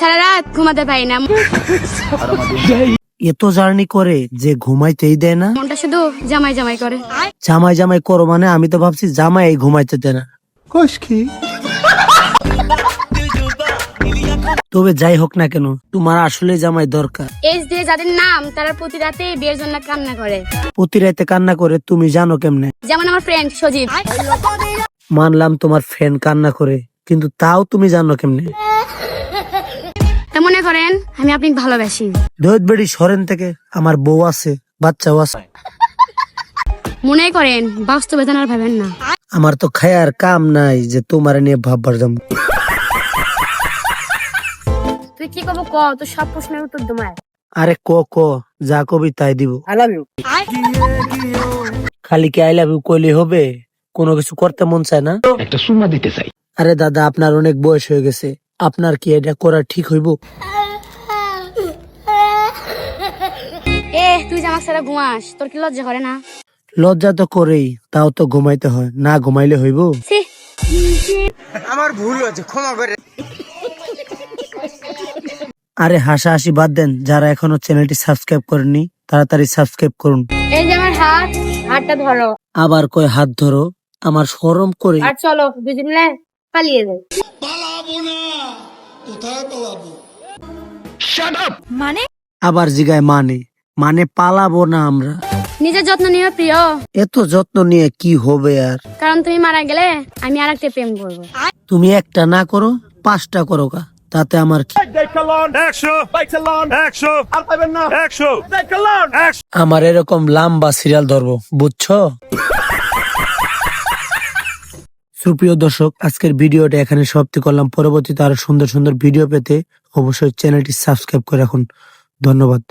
সারা রাত ঘুমাতে পারি না। এত জার্নি করে যে ঘুমাইতেই দেয় না। মনটা শুধু জামাই জামাই করে। জামাই জামাই করো মানে আমি তো ভাবছি জামাই এই ঘুমাইতে দেয় না। তবে যাই হোক না কেন তোমার আসলে জামাই দরকার। এজ দিয়ে যাদের নাম তারা প্রতি রাতে বিয়ের জন্য কান্না করে। প্রতি রাতে কান্না করে তুমি জানো কেমনে? যেমন আমার ফ্রেন্ড সজীব। মানলাম তোমার ফ্রেন্ড কান্না করে কিন্তু তাও তুমি জানো কেমনে? তা মনে করেন আমি আপনি ভালোবাসি। দৈত বেড়ি সরেন থেকে আমার বউ আছে বাচ্চাও আছে। মনে করেন বাস্তবে জানার ভাবেন না। আমার তো খায়ার কাম নাই যে তোমার নিয়ে ভাববার জন্য। তুই কি করব ক? তোর সব প্রশ্নের উত্তর তোমার আরে ক ক যা কবি তাই দিব। আই লাভ ইউ খালি কি আই লাভ ইউ কইলে হবে? কোনো কিছু করতে মন চায় না? একটা সুমা দিতে চাই। আরে দাদা আপনার অনেক বয়স হয়ে গেছে। আপনার কি এটা করা ঠিক হইব? এ তুই যে আমার ঘুমাস তোর কি লজ্জা করে না? লজ্জা তো করেই তাও তো ঘুমাইতে হয় না ঘুমাইলে হইব? ছি। আরে হাসাহাসি বাদ দেন যারা এখনও চ্যানেলটি সাবস্ক্রাইব করেননি তাড়াতাড়ি সাবস্ক্রাইব করুন। এই যে আমার হাত হাতটা ধরো। আবার কয় হাত ধরো আমার শরম করে আর চলো দুজন মিলে পালিয়ে যাই। আবার জিগায় মানে। মানে পালাবো না আমরা। নিজের যত্ন নিও প্রিয়। এত যত্ন নিয়ে কি হবে আর? কারণ তুমি মারা গেলে আমি আর একটা প্রেম করব। তুমি একটা না করো পাঁচটা করো কা তাতে আমার কি আমার এরকম লাম্বা সিরিয়াল ধরবো বুঝছ? সুপ্রিয় দর্শক, আজকের ভিডিওটা এখানে সমাপ্তি করলাম। পরবর্তীতে আরও সুন্দর সুন্দর ভিডিও পেতে অবশ্যই চ্যানেলটি সাবস্ক্রাইব করে রাখুন। ধন্যবাদ।